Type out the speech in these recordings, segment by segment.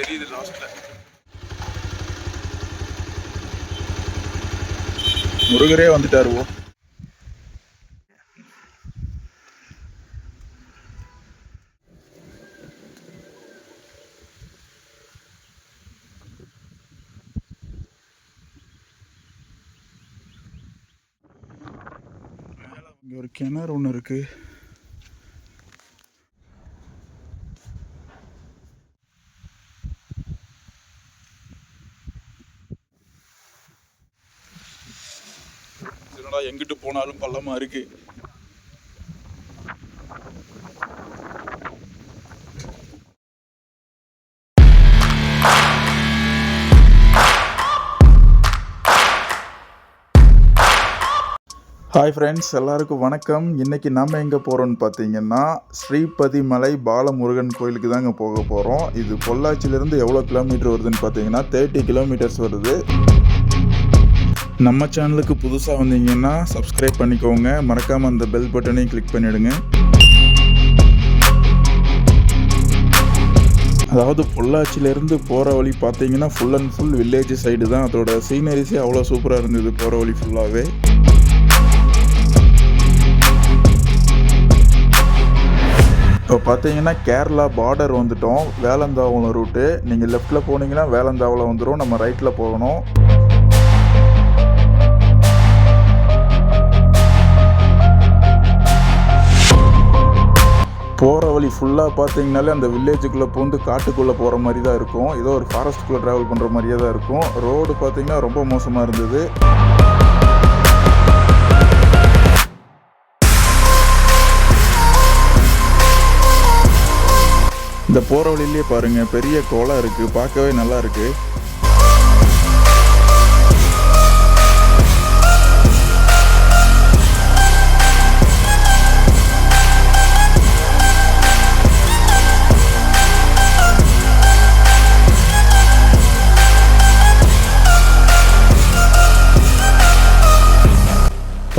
தெரியுது லாஸ்ட்ல முருகரே வந்துட்டாரு ஓ. இங்க ஒரு கிணறு ஒன்று இருக்கு. என்னடா எங்கிட்டு போனாலும் பள்ளமாக இருக்கு. ஹாய் ஃப்ரெண்ட்ஸ் எல்லாருக்கும் வணக்கம். இன்னைக்கு நம்ம எங்கே போகிறோம்னு பார்த்தீங்கன்னா ஸ்ரீபதிமலை பாலமுருகன் கோயிலுக்கு தாங்க போக போகிறோம் இது பொள்ளாச்சியிலேருந்து எவ்வளோ கிலோமீட்டர் வருதுன்னு பார்த்தீங்கன்னா தேர்ட்டி கிலோமீட்டர்ஸ் வருது. நம்ம சேனலுக்கு புதுசாக வந்தீங்கன்னா சப்ஸ்கிரைப் பண்ணிக்கோங்க. மறக்காமல் அந்த பெல் பட்டனையும் கிளிக் பண்ணிவிடுங்க அதாவது பொள்ளாச்சியிலேருந்து போகிற வழி பார்த்தீங்கன்னா full and full village side தான். அதோட சீனரிஸே அவ்வளோ சூப்பராக இருந்தது போகிற வழி ஃபுல்லாகவே இப்போ பார்த்தீங்கன்னா கேரளா பார்டர் வந்துட்டோம். வேலந்தாவளம் ரூட்டு நீங்கள் லெஃப்ட்டில் போனீங்கன்னா வேலந்தாவளம் வந்துடும் நம்ம ரைட்டில் போகணும். ஃபுல்லாக பார்த்தீங்கனாலே அந்த வில்லேஜுக்குள்ளே பூந்து காட்டுக்குள்ளே போகிற மாதிரி தான் இருக்கும். ஏதோ ஒரு ஃபாரஸ்ட்டுக்குள்ளே ட்ராவல் பண்ணுற மாதிரியே தான் இருக்கும். ரோடு பார்த்தீங்கன்னா ரொம்ப மோசமாக இருந்தது. இந்த போகிற வழியிலே பாருங்கள் பெரிய குளம் இருக்குது பார்க்கவே நல்லா இருக்குது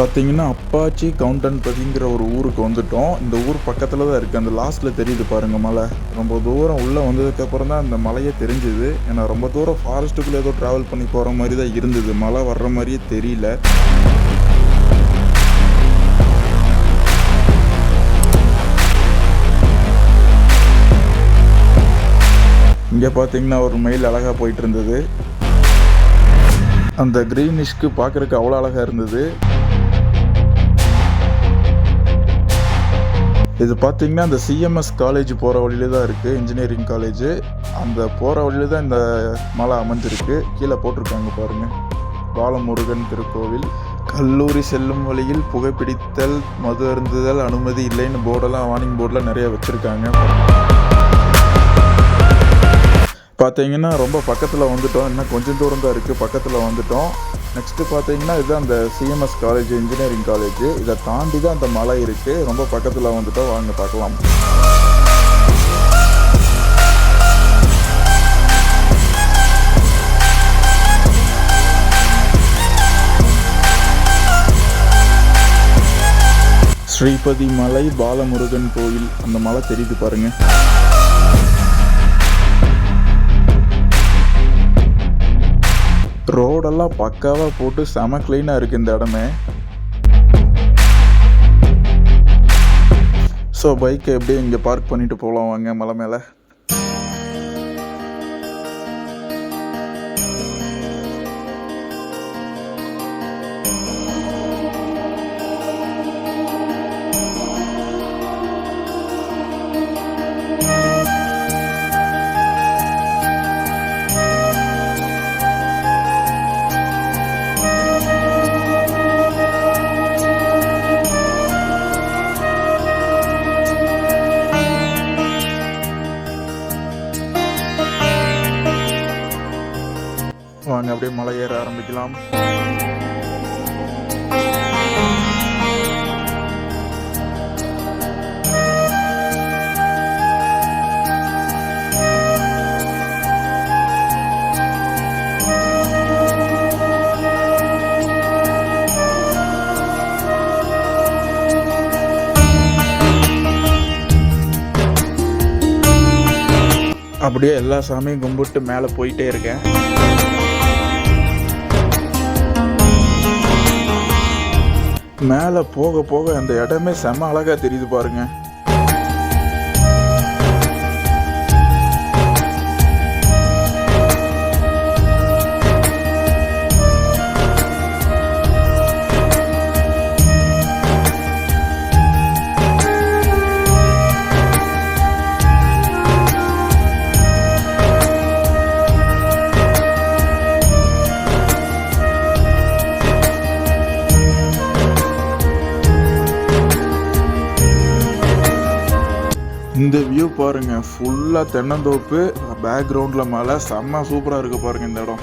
பார்த்தீங்கன்னா அப்பாச்சி கவுண்டன்பதிங்கிற ஒரு ஊருக்கு வந்துட்டோம். இந்த ஊர் பக்கத்தில் தான் இருக்குது அந்த லாஸ்ட்டில் தெரியுது பாருங்கள் மலை ரொம்ப தூரம் உள்ளே வந்ததுக்கப்புறம் தான் அந்த மலையே தெரிஞ்சுது. ஏன்னா ரொம்ப தூரம் ஃபாரஸ்ட்டுக்குள்ளே ஏதோ ட்ராவல் பண்ணி போகிற மாதிரி தான் இருந்தது. மலை வர்ற மாதிரியே தெரியல. இங்கே பார்த்தீங்கன்னா ஒரு மயில் அழகாக போயிட்டு இருந்தது. அந்த க்ரீனிஷ்க்கு பார்க்குறக்கு அவ்வளோ அழகாக இருந்தது. இது பார்த்தீங்கன்னா இந்த சிஎம்எஸ் காலேஜ் போகிற வழியில தான் இருக்குது இன்ஜினியரிங் காலேஜ் அந்த போகிற வழியில தான் இந்த மலை அமைஞ்சிருக்கு. கீழே போட்டிருக்காங்க பாருங்கள் பாலமுருகன் திருக்கோவில். கல்லூரி செல்லும் வழியில் புகைப்பிடித்தல் மது அருந்துதல் அனுமதி இல்லைன்னு போர்டெல்லாம் வார்னிங் போர்டெலாம் நிறைய வச்சுருக்காங்க. பார்த்தீங்கன்னா ரொம்ப பக்கத்தில் வந்துட்டோம். இன்னும் கொஞ்சம் தூரம் தான் இருக்குது பக்கத்தில் வந்துட்டோம். நெக்ஸ்ட்டு பார்த்தீங்கன்னா இதுதான் அந்த சிஎம்எஸ் காலேஜ் இன்ஜினியரிங் காலேஜ் இதை தாண்டி தான் அந்த மலை இருக்குது ரொம்ப பக்கத்தில் வந்துட்டு வாங்க பார்க்கலாம். ஸ்ரீபதி மலை பாலமுருகன் கோயில். அந்த மலை தெரியுது பாருங்கள் ரோடெல்லாம் பக்காவாக போட்டு செம க்ளீனாக இருக்குது இந்த இடமே. ஸோ பைக்கை எப்படி இங்கே பார்க் பண்ணிட்டு போகலாம் வாங்க மலை மேலே. அப்படியே மலை ஏற ஆரம்பிக்கலாம். அப்படியே எல்லா சாமியும் கும்பிட்டு மேலே போயிட்டே இருக்கேன். மேலே போக போக அந்த இடமே செம அழகாக தெரியுது பாருங்க. வியூ பாருங்க. ஃபுல்லாக தென்னந்தோப்பு பேக்ரவுண்டில் மலை செம்ம சூப்பராக இருக்கு பாருங்க இந்த இடம்.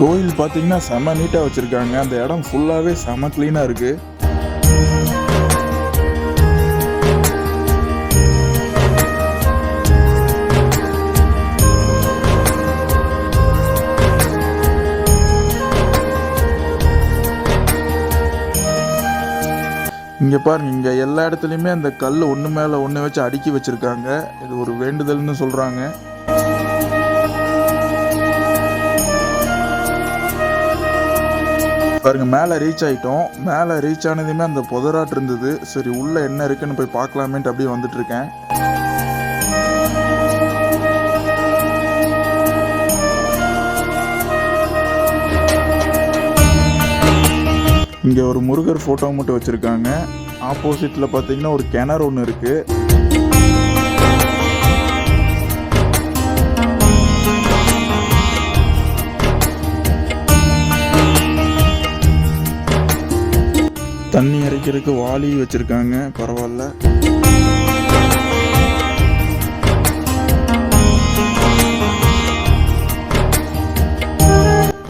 கோயில் பார்த்தீங்கன்னா செம்ம நீட்டாக வச்சுருக்காங்க. அந்த இடம் ஃபுல்லாகவே செம்ம க்ளீனாக இருக்குது இங்கே பாருங்க இங்கே எல்லா இடத்துலையுமே அந்த கல் ஒன்று மேலே ஒன்று வச்சு அடுக்கி வச்சுருக்காங்க. இது ஒரு வேண்டுதல்னு சொல்கிறாங்க பாருங்க மேலே ரீச் ஆகிட்டோம் மேலே ரீச் ஆனதுமே அந்த புதராட்டு இருந்தது. சரி உள்ளே என்ன இருக்குன்னு போய் பார்க்கலாமேன்ட்டு அப்படியே வந்துட்டுருக்கேன் இங்கே ஒரு முருகர் ஃபோட்டோ மட்டும் வச்சுருக்காங்க. ஆப்போசிட்டில் பார்த்தீங்கன்னா ஒரு கிணறு ஒன்று இருக்குது தண்ணி இறைக்கிறதுக்கு வாளி வச்சுருக்காங்க. பரவாயில்ல.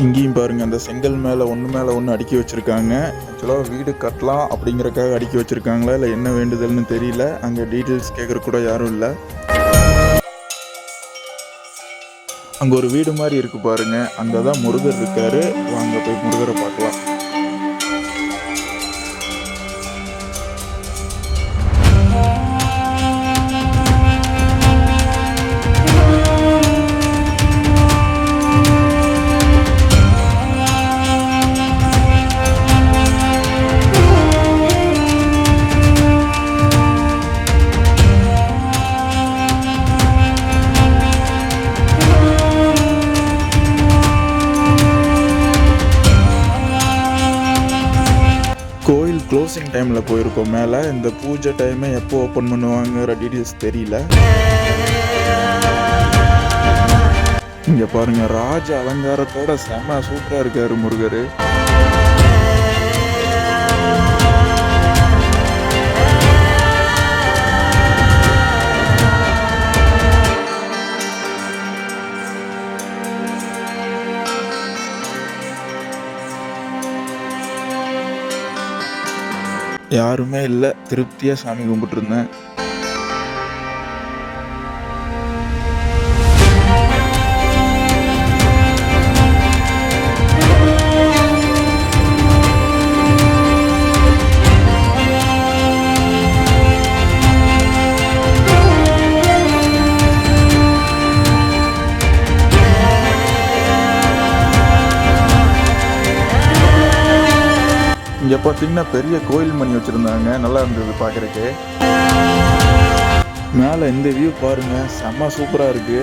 இங்கேயும் பாருங்கள் அந்த செங்கல் மேலே ஒன்று மேலே ஒன்று அடுக்கி வச்சுருக்காங்க. ஆக்சுவலாக வீடு கட்டலாம் அப்படிங்கிறக்காக அடுக்கி வச்சுருக்காங்களா இல்லை என்ன வேண்டுதல்னு தெரியல. அங்கே டீட்டெயில்ஸ் கேட்குற கூட யாரும் இல்லை. அங்கே ஒரு வீடு மாதிரி இருக்குது பாருங்கள் அங்கே தான் முருகர் இருக்கார். வாங்க போய் முருகரை பார்க்கலாம். க்ளோசிங் டைமில் போயிருக்கோம். மேலே இந்த பூஜை டைமை எப்போ ஓப்பன் பண்ணுவாங்கிற டீட்டெயில்ஸ் தெரியல. இங்கே பாருங்க ராஜ அலங்காரத்தோட செம சூப்பராக இருக்காரு முருகர். யாருமே இல்லை. திருப்தியாக சாமி கும்பிட்டுருந்தேன். பார்த்தீங்கன்னா பெரிய கோயில் மணி வச்சுருந்தாங்க. நல்லா இருந்தது பார்க்குறக்கு மேலே இந்த வியூ பாருங்க. செம்ம சூப்பராக இருக்குது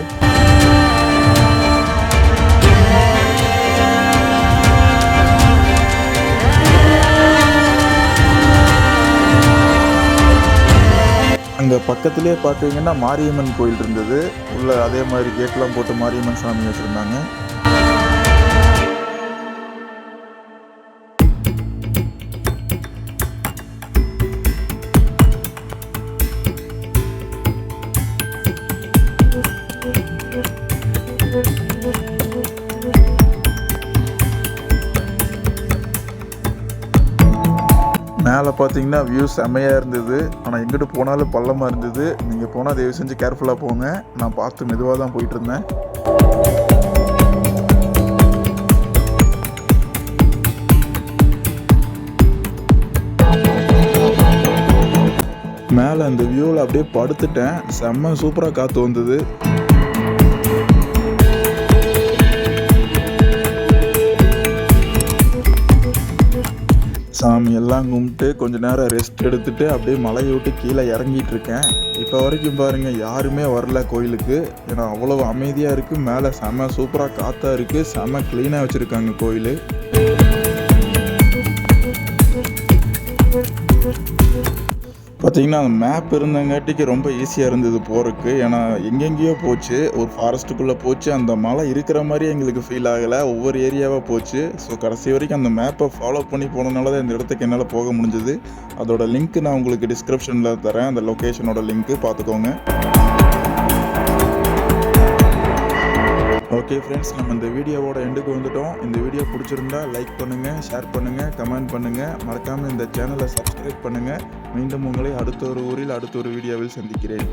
அங்கே பக்கத்துலேயே பார்த்தீங்கன்னா மாரியம்மன் கோயில் இருந்தது. உள்ள அதே மாதிரி கேட்லாம் போட்டு மாரியம்மன் சாமி வச்சுருந்தாங்க. மேலே பார்த்தீங்கன்னா வியூ செம்மையாக இருந்தது. ஆனால் எங்கிட்டு போனாலும் பள்ளமாக இருந்தது. நீங்கள் போனால் தயவு செஞ்சு கேர்ஃபுல்லாக போங்க. நான் பார்த்து மெதுவாக தான் போயிட்டுருந்தேன் மேலே அந்த வியூவில் அப்படியே படுத்துட்டேன். செம்ம சூப்பராக காற்று வந்தது. சாமி எல்லாம் கும்பிட்டு கொஞ்ச நேரம் ரெஸ்ட் எடுத்துட்டு அப்படியே மலையை விட்டு கீழே இறங்கிட்டு இருக்கேன். இப்போ வரைக்கும் பாருங்க யாருமே வரல கோயிலுக்கு. ஏன்னா அவ்வளோ அமைதியாக இருக்குது மேலே செம சூப்பராக காற்றா இருக்குது செம க்ளீனாக வச்சுருக்காங்க கோயில். பார்த்தீங்கன்னா அந்த மேப் இருந்தங்காட்டிக்கு ரொம்ப ஈஸியாக இருந்தது போகிறதுக்கு ஏன்னா எங்கெங்கேயோ போச்சு. ஒரு ஃபாரஸ்ட்டுக்குள்ளே போச்சு. அந்த மலை இருக்கிற மாதிரி எங்களுக்கு ஃபீல் ஆகலை. ஒவ்வொரு ஏரியாவாக போச்சு. ஸோ கடைசி வரைக்கும் அந்த மேப்பை ஃபாலோ பண்ணி போனதுனால தான் இந்த இடத்துக்கு என்னால் போக முடிஞ்சது. அதோட லிங்க் நான் உங்களுக்கு டிஸ்கிரிப்ஷனில் தரேன். அந்த லொக்கேஷனோட லிங்க்கு பார்த்துக்கோங்க ஓகே ஃப்ரெண்ட்ஸ் நம்ம இந்த வீடியோவோட எண்டுக்கு வந்துட்டோம். இந்த வீடியோ பிடிச்சிருந்தா லைக் பண்ணுங்கள் ஷேர் பண்ணுங்கள் கமெண்ட் பண்ணுங்கள் மறக்காமல் இந்த சேனலை சப்ஸ்கிரைப் பண்ணுங்கள் மீண்டும் உங்களை அடுத்த ஒரு ஊரில் அடுத்த ஒரு வீடியோவில் சந்திக்கிறேன்.